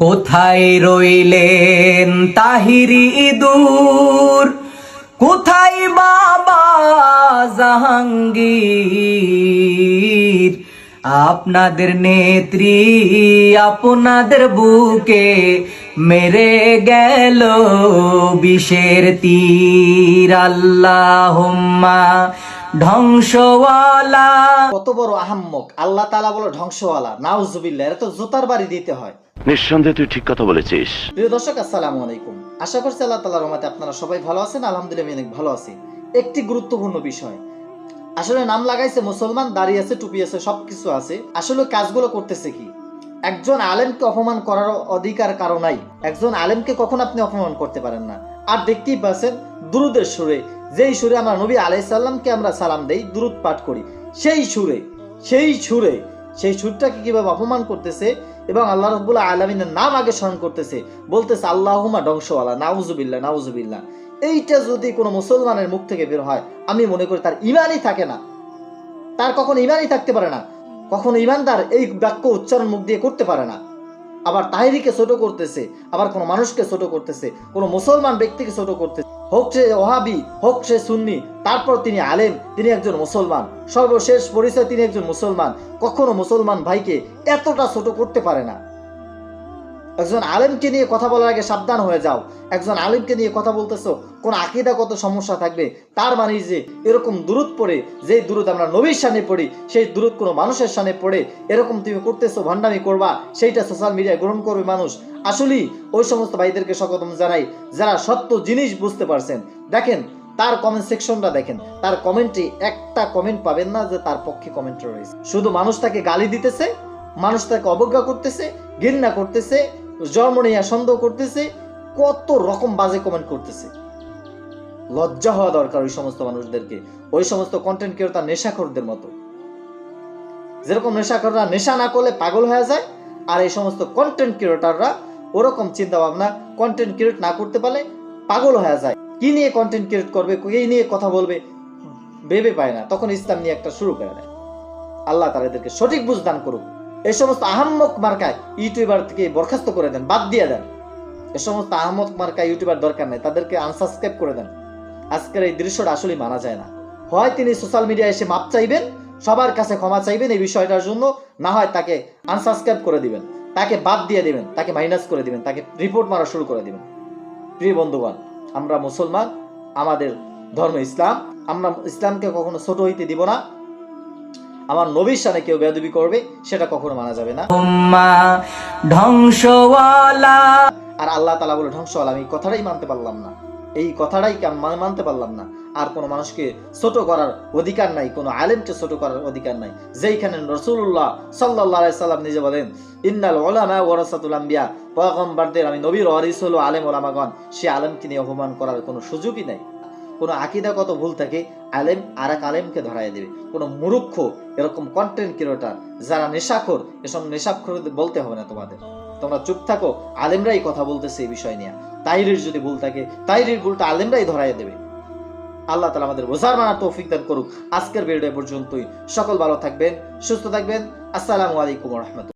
কোথায় রইলেন তাহিরি দূর কোথায় বাবা জাহাঙ্গীর? আপনাদের নেত্রী আপনাদের বুকে মেরে গেল বিষের তীর। আল্লাহুম্মা ধ্বংসওয়ালা। কত বড় আহাম্মক। আল্লাহ তালা বলো ধ্বংসওয়ালা। নাউজুবিল্লাহ এটা তো জুতার বাড়ি দিতে হয়। নিঃসন্দেহে তুই ঠিক কথা বলেছিস। প্রিয় দর্শক আসসালামু আলাইকুম। আশা করছি আল্লাহ তালার রহমতে আপনারা সবাই ভালো আছেন। আলহামদুলিল্লাহ অনেক ভালো আছি। একটি গুরুত্বপূর্ণ বিষয়। আসলে নাম লাগাইছে মুসলমান দাঁড়িয়ে আছে টুপি আছে সবকিছু আছে। আসলে কাজগুলো করতেছে কি? একজন আলেমকে অপমান করার অধিকার কারও নাই। একজন আলেমকে কখন আপনি অপমান করতে পারেন না। আর দেখতেই পাচ্ছেন দুরুদের সুরে। যেই সুরে আমরা নবী আলাইসাল্লামকে আমরা সালাম দেই, দুরুদ পাঠ করি। সেই সুরে সেই সুরে, সেই সুরটাকে কীভাবে অপমান করতেছে এবং আল্লাহ রব্বুল্লাহ আলমিনের নাম আগে স্মরণ করতেছে, বলতেছে আল্লাহমা ধ্বংসওয়ালা, নাউজুবিল্লাহ নাউজুবিল্লাহ। এইটা যদি কোনো মুসলমানের মুখ থেকে বের হয়, আমি মনে করি তার ইমানই থাকে না। তার কখনো ইমানই থাকতে পারে না। কখনো ইমানদার এই বাক্য উচ্চারণ মুখ দিয়ে করতে পারে না। আবার তাহিরিকে ছোট করতেছে, আবার কোনো মানুষকে ছোট করতেছে, কোনো মুসলমান ব্যক্তিকে ছোট করতেছে। হোক সে ওহাবি, হোক সে সুন্নি, তারপর তিনি আলেম, তিনি একজন মুসলমান। সর্বশেষ পরিচয় তিনি একজন মুসলমান। কখনো মুসলমান ভাইকে এতটা ছোট করতে পারে না। একজন আলেমকে নিয়ে কথা বলার আগে সাবধান হয়ে যাও। একজন আলেমকে নিয়ে কথা বলতেছো, কোন আকিদাগত সমস্যা থাকবে? তার মানে যে, এরকম দূরত পড়ে যে দূরত আমরা নবীর সামনে পড়ি, সেই দূরত কোনো মানুষের সামনে পড়ে, এরকম তুমি করতেছো ভান্ডামি করবা, সেইটা সোশ্যাল মিডিয়ায় গ্রহণ করবে মানুষ। আসলেই ওই সমস্ত ভাইদেরকে স্বাগতম জানাই, যারা সত্য জিনিস বুঝতে পারছেন। দেখেন, তার কমেন্ট সেকশনটা দেখেন। তার কমেন্টে একটা কমেন্ট পাবেন না যে তার পক্ষে কমেন্ট রয়েছে। শুধু মানুষ তাকে গালি দিতেছে মানুষ তাকে অবজ্ঞা করতেছে, ঘৃণা করতেছে, জন্ম নিয়ে সন্দেহ করতেছে, কত রকম বাজে কমেন্ট করতেছে। লজ্জা হওয়া দরকার ওই সমস্ত মানুষদেরকে, ওই সমস্ত কন্টেন্ট ক্রিয়েটর নেশাখোরদের মতো। যেরকম নেশাখোররা নেশা না করলে পাগল হয়ে যায়, আর এই সমস্ত কন্টেন্ট ক্রিয়েটররা ওরকম চিন্তা ভাবনা কন্টেন্ট ক্রিয়েট না করতে পারলে পাগল হয়ে যায়। কি নিয়ে কন্টেন্ট ক্রিয়েট করবে, কি নিয়ে কথা বলবে, ভেবে পায় না। তখন ইসলাম নিয়ে একটা শুরু করে দেয়। আল্লাহ তাদেরকে সঠিক বুঝ দান করুক। এই সমস্ত আহাম্মক মার্কায় ইউটিউবার থেকে বরখাস্ত করে দেন, বাদ দিয়ে দেন। এ সমস্ত আহমদ মার্কা ইউটিউবার দরকার নেই, তাদেরকে আনসাবস্ক্রাইব করে দেন। আজকের এই দৃশ্যটা আসলে মানা যায় না। হয় তিনি সোশ্যাল মিডিয়ায় এসে মাপ চাইবেন, সবার কাছে ক্ষমা চাইবেন এই বিষয়টার জন্য, না হয় তাকে আনসাবস্ক্রাইব করে দিবেন। তাকে বাদ দিয়ে দিবেন, তাকে মাইনাস করে দিবেন, তাকে রিপোর্ট মারা শুরু করে দিবেন। প্রিয় বন্ধুগণ, আমরা মুসলমান, আমাদের ধর্ম ইসলাম, আমরা ইসলামকে কখনো ছোট হইতে দিব না। আমার নবীর সামনে কেউ বেদবি করবে সেটা কখনো মানা যাবে না। ধ্বংসওয়ালা। আর আল্লাহ তালা বলে ধ্বংস হল আমি কথাটাই মানতে পারলাম না। এই কথাটাই আমি মানে মানতে পারলাম না। আর কোনো মানুষকে ছোট করার অধিকার নাই কোনো আলেমকে ছোট করার অধিকার নাই। যেইখানে রসুল্লাহ সাল্লাহ সাল্লাম নিজে বলেন ইন্নাল ওলামা ওরাসাতুল আম্বিয়া। পয়গম্বরদের আমি নবীর ওয়ারিস হলো আলেম ওলামাগণ। সে আলেমকে নিয়ে অপমান করার কোনো সুযোগই নাই। কোনো আকিদাগত ভুল থাকে, আলেম আর এক আলেমকে ধরাই দেবে। কোনো মুরুক্ষ এরকম কন্টেন্ট ক্রিয়েটার যারা নেশাখোর, এসব নেশাখোর বলতে হবে না তোমাদের। তোমরা চুপ থাকো, আলেমরাই কথা বলতেছে এই বিষয় নিয়ে। তাইরির যদি ভুল থাকে, তাইরির ভুলটা আলেমরাই ধরাই দেবে। আল্লাহ তালা আমাদের বোঝার মানার তৌফিক দান করুক। আজকের ভিডিও পর্যন্তই। সকল ভালো থাকবেন, সুস্থ থাকবেন। আসসালামু আলাইকুম রহমতুল্লাহ।